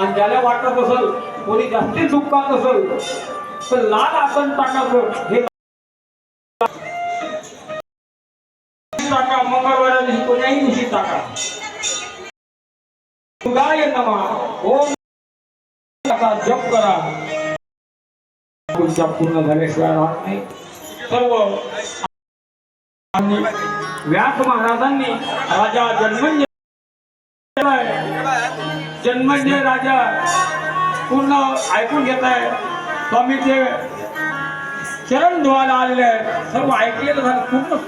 आणि ज्याला वाटत असेल कोणी जास्ती चुकत असेल तर लाल आसन टाकायचं. हे टाका मंगळवार दिवशी कोण्याही दिवशी टाका. गाय नमा. ओम जप करा. तुमच्या पूर्ण झाल्याशिवाय राहत नाही सर्व व्यास महाराजांनी राजा जन्मंज जन्मंजय राजा पूर्ण ऐकून घेत आहे. स्वामीचे चरण धुवायला आलेले आहेत सर्व ऐकलेलं झालं.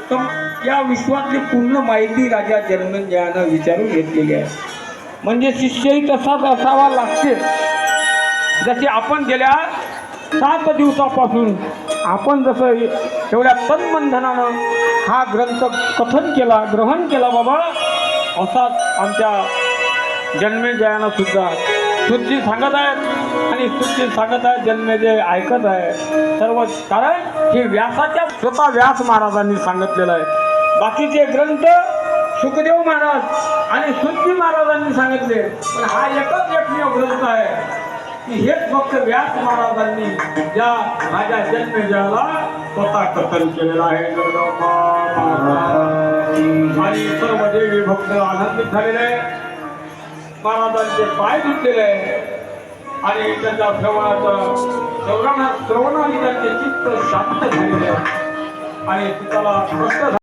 पूर्ण या विश्वातली पूर्ण माहिती राजा जन्मंजयानं विचारून घेतलेली आहे. म्हणजे शिष्यही तसाच असावा लागते. जसे आपण गेल्या सात दिवसापासून आपण जसं एवढ्या तनबंधनानं हा ग्रंथ कथन केला ग्रहण केला बाबा असाच आमच्या जन्मेजयानं सुद्धा. सुद्धी सांगत आहेत आणि सुद्धी सांगत आहेत जन्मेजय ऐकत आहे. सर्व कारण हे व्यासाच्या स्वतः व्यास महाराजांनी सांगितलेलं आहे. बाकीचे ग्रंथ सुखदेव महाराज आणि सुद्धी महाराजांनी सांगितले. पण हा एकच एकमेव ग्रंथ आहे की हेच फक्त व्यास महाराजांनी या माझ्या जन्मेजयाला स्वतः कथन केलेलं आहे. सर्व देवी भक्त आनंदित झालेले आहे. महाराजांचे पाय धुतलेले आहे आणि त्यांच्या श्रवणाचं श्रवणा श्रवणाने त्यांचे चित्त शांत झालेले आहे. आणि त्याला स्पष्ट